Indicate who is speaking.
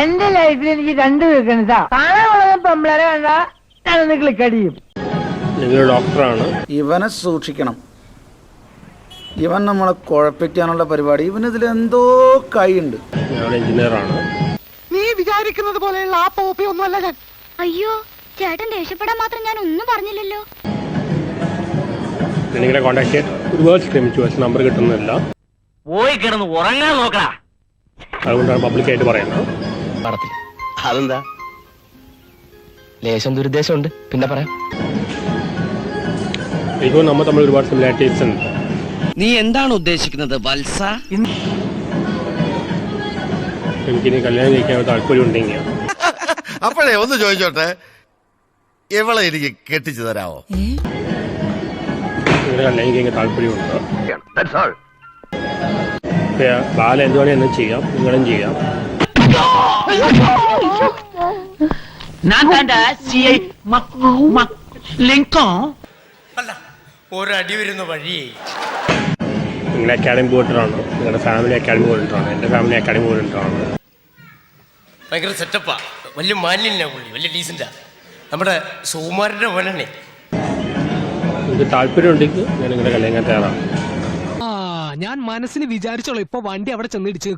Speaker 1: എന്റെ ലൈഫിൽ എനിക്ക് രണ്ട് വീക്കൻസാ കാണാൻ പെമ്പിളരെ കണ്ട ഞാനൊന്ന് ക്ലിക്ക് അടിയും
Speaker 2: നിങ്ങൾ ഡോക്ടറാണ്.
Speaker 3: ഇവനെ സൂക്ഷിക്കണം. ഇവൻ നമ്മളെ കുഴപ്പിക്കാനുള്ള പരിപാടി. ഇവനിതിൽ എന്തോ കൈയുണ്ട്.
Speaker 2: ഞാൻ എഞ്ചിനീയറാണ്.
Speaker 4: നീ വിചാരിക്കുന്നത് പോലെയുള്ള ആ പോപ്പി ഒന്നുമല്ല ഞാൻ.
Speaker 5: അയ്യോ ചേട്ടൻ ദേഷ്യപ്പെടാൻ മാത്രം ഞാൻ ഒന്നും പറഞ്ഞില്ലല്ലോ.
Speaker 2: ഞാൻ നിങ്ങളെ കോൺടാക്ട് ചെയ്യാൻ ഒരുപാട് ശ്രമിച്ചു പക്ഷെ നമ്പർ കിട്ടുന്നില്ല
Speaker 6: പോയി കിടന്ന് ഉറങ്ങാൻ നോക്കടാ.
Speaker 2: അതുകൊണ്ടാണ് പബ്ലിക്കായിട്ട് പറയുന്നത്.
Speaker 7: പടത്തിൽ. അതെന്താ? ലേശം ദുരുദ്ദേശമുണ്ട്. പിന്നെ പറയാം.
Speaker 2: എനിക്ക് നമ്മൾ തമ്മിൽ ഒരുപാട് സിമിലാരിറ്റീസ് ഉണ്ട്.
Speaker 6: നീ എന്താണ് ഉദ്ദേശിക്കുന്നത് വത്സ?
Speaker 2: എനിക്കിനി കല്യാണം കഴിക്കാൻ താല്പര്യം ഉണ്ടെങ്കിൽ
Speaker 8: അപ്പോഴേ ഒന്ന് ചോദിച്ചോട്ടെ? ഇവളെ എനിക്ക് കെട്ടിച്ചു തരാമോ
Speaker 2: കല്യാണം കഴിക്കാൻ താല്പര്യമുണ്ട്. ബാല എന്ത് എന്നും ചെയ്യാം. നിങ്ങളും ചെയ്യാം.
Speaker 9: ഒരടി വരുന്ന വഴിയേ.
Speaker 2: നിങ്ങളെ അക്കാഡമി പോയിട്ടാണ് നിങ്ങളുടെ ഫാമിലി അക്കാഡമി പോയിട്ടാണ് എന്റെ ഫാമിലി അക്കാഡമി പോയിട്ടാണ്
Speaker 9: ഭയങ്കര സെറ്റപ്പാ വലിയ മാന്യനാ പുള്ളി വലിയ ഡീസന്റാ നമ്മുടെ സുകുമാരന്റെ മോനെ
Speaker 2: നിങ്ങൾക്ക് താല്പര്യം ഉണ്ടെങ്കിൽ ഞാൻ നിങ്ങളുടെ കല്യാണം തയ്യാറാണ്
Speaker 4: ഞാൻ മനസ്സിൽ വിചാരിച്ചോളൂ ഇപ്പൊ വണ്ടി അവിടെ ചെന്ന് ഇടിച്ചു